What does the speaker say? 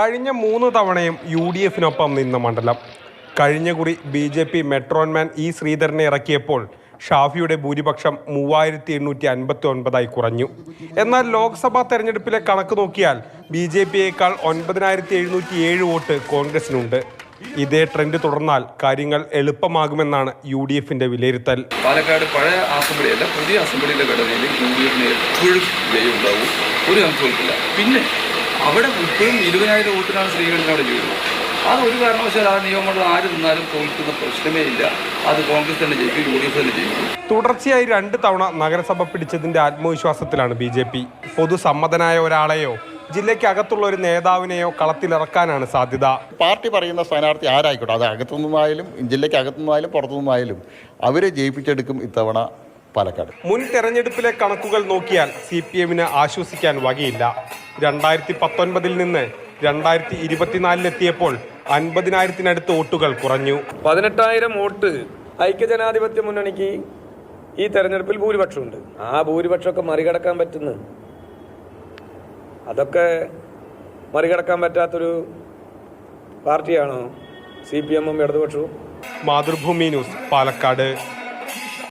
കഴിഞ്ഞ മൂന്ന് തവണയും യു ഡി എഫിനൊപ്പം നിന്ന മണ്ഡലം. കഴിഞ്ഞ കുറി B J P metro man E ശ്രീധരനെ ഇറക്കിയപ്പോൾ ഷാഫിയുടെ ഭൂരിപക്ഷം മൂവായിരത്തി എണ്ണൂറ്റി അൻപത്തി ഒൻപതായി കുറഞ്ഞു. എന്നാൽ ലോക്സഭാ തെരഞ്ഞെടുപ്പിലെ കണക്ക് നോക്കിയാൽ ബി ജെ പിയേക്കാൾ ഒൻപതിനായിരത്തി എഴുന്നൂറ്റി ഏഴ് വോട്ട് കോൺഗ്രസിനുണ്ട്. ഇതേ ട്രെൻഡ് തുടർന്നാൽ കാര്യങ്ങൾ എളുപ്പമാകുമെന്നാണ് യു ഡി എഫിന്റെ വിലയിരുത്തൽ. പാലക്കാട് പഴയ അസംബ്ലി അല്ല പുതിയ അസംബ്ലിയിലെ ഘടനയിൽ യു ഡി എഫിന് എപ്പോഴും ജയം ഉണ്ടാവും ഒരു സംശയമില്ല പിന്നെ അവിടെ ഇപ്പോഴും ഇരുപതിനായിരം വോട്ടിനാണ് സ്ത്രീകളിൽ അവിടെ ജയിക്കുന്നത് അത് ഒരു കാരണവശാൽ ആ നിയമങ്ങൾ ആര് നിന്നാലും തോൽക്കുന്ന പ്രശ്നമേ ഇല്ല. അത് കോൺഗ്രസ് തന്നെ ജയിക്കും യു ഡി എഫ് തന്നെ ജയിക്കും. തുടർച്ചയായി രണ്ട് തവണ നഗരസഭ പിടിച്ചതിന്റെ ആത്മവിശ്വാസത്തിലാണ് ബി ജെ പി. പൊതുസമ്മതനായ ഒരാളെയോ ജില്ലയ്ക്കകത്തുള്ള ഒരു നേതാവിനെയോ കളത്തിലിറക്കാനാണ് സാധ്യത. പാർട്ടി പറയുന്ന സ്ഥാനാർത്ഥി ആരായിക്കോട്ടെ? അത് അകത്തുനിന്നായാലും ജില്ലയ്ക്ക് അകത്തുനിന്നായാലും പുറത്തുനിന്നായാലും അവരെ ജയിപ്പിച്ചെടുക്കും ഇത്തവണ പാലക്കാട്. മുൻ തെരഞ്ഞെടുപ്പിലെ കണക്കുകൾ നോക്കിയാൽ സി പി എമ്മിന് ആശ്വസിക്കാൻ വകയില്ല. രണ്ടായിരത്തി പത്തൊൻപതിൽ നിന്ന് രണ്ടായിരത്തി ഇരുപത്തിനാലിലെത്തിയപ്പോൾ അൻപതിനായിരത്തിനടുത്ത് വോട്ടുകൾ കുറഞ്ഞു. പതിനെട്ടായിരം വോട്ട് ഐക്യജനാധിപത്യ മുന്നണിക്ക് ഈ തെരഞ്ഞെടുപ്പിൽ ഭൂരിപക്ഷമുണ്ട്. ആ ഭൂരിപക്ഷമൊക്കെ മറികടക്കാൻ പറ്റുന്നു അതൊക്കെ മറികടക്കാൻ പറ്റാത്തൊരു പാർട്ടിയാണോ സി പി എമ്മും ഇടതുപക്ഷവും? മാതൃഭൂമി ന്യൂസ് പാലക്കാട്.